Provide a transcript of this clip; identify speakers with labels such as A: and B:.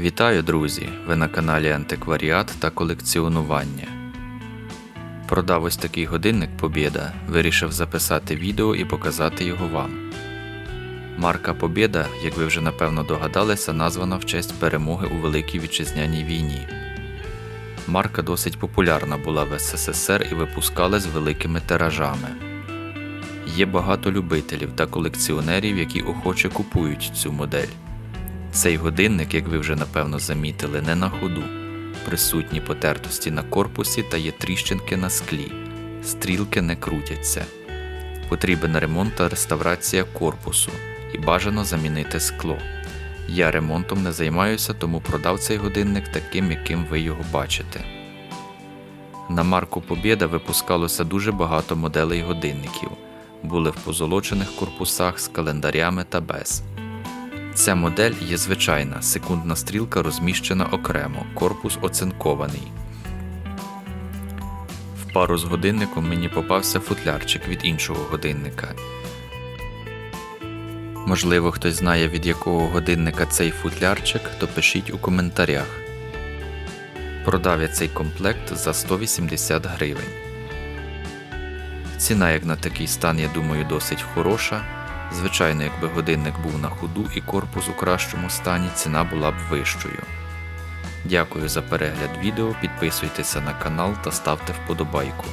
A: Вітаю, друзі! Ви на каналі Антикваріат та колекціонування. Продав ось такий годинник Побєда, вирішив записати відео і показати його вам. Марка Побєда, як ви вже напевно догадалися, названа в честь перемоги у Великій Вітчизняній війні. Марка досить популярна була в СССР і випускалась великими тиражами. Є багато любителів та колекціонерів, які охоче купують цю модель. Цей годинник, як ви вже напевно замітили, не на ходу. Присутні потертості на корпусі та є тріщинки на склі. Стрілки не крутяться. Потрібен ремонт та реставрація корпусу і бажано замінити скло. Я ремонтом не займаюся, тому продав цей годинник таким, яким ви його бачите. На марку Побєда випускалося дуже багато моделей годинників. Були в позолочених корпусах з календарями та без. Ця модель є звичайна, секундна стрілка розміщена окремо, корпус оцинкований. В пару з годинником мені попався футлярчик від іншого годинника. Можливо, хтось знає від якого годинника цей футлярчик, то пишіть у коментарях. Продав я цей комплект за 180 гривень. Ціна, як на такий стан, я думаю, досить хороша. Звичайно, якби годинник був на ходу і корпус у кращому стані, ціна була б вищою. Дякую за перегляд відео, підписуйтеся на канал та ставте вподобайку.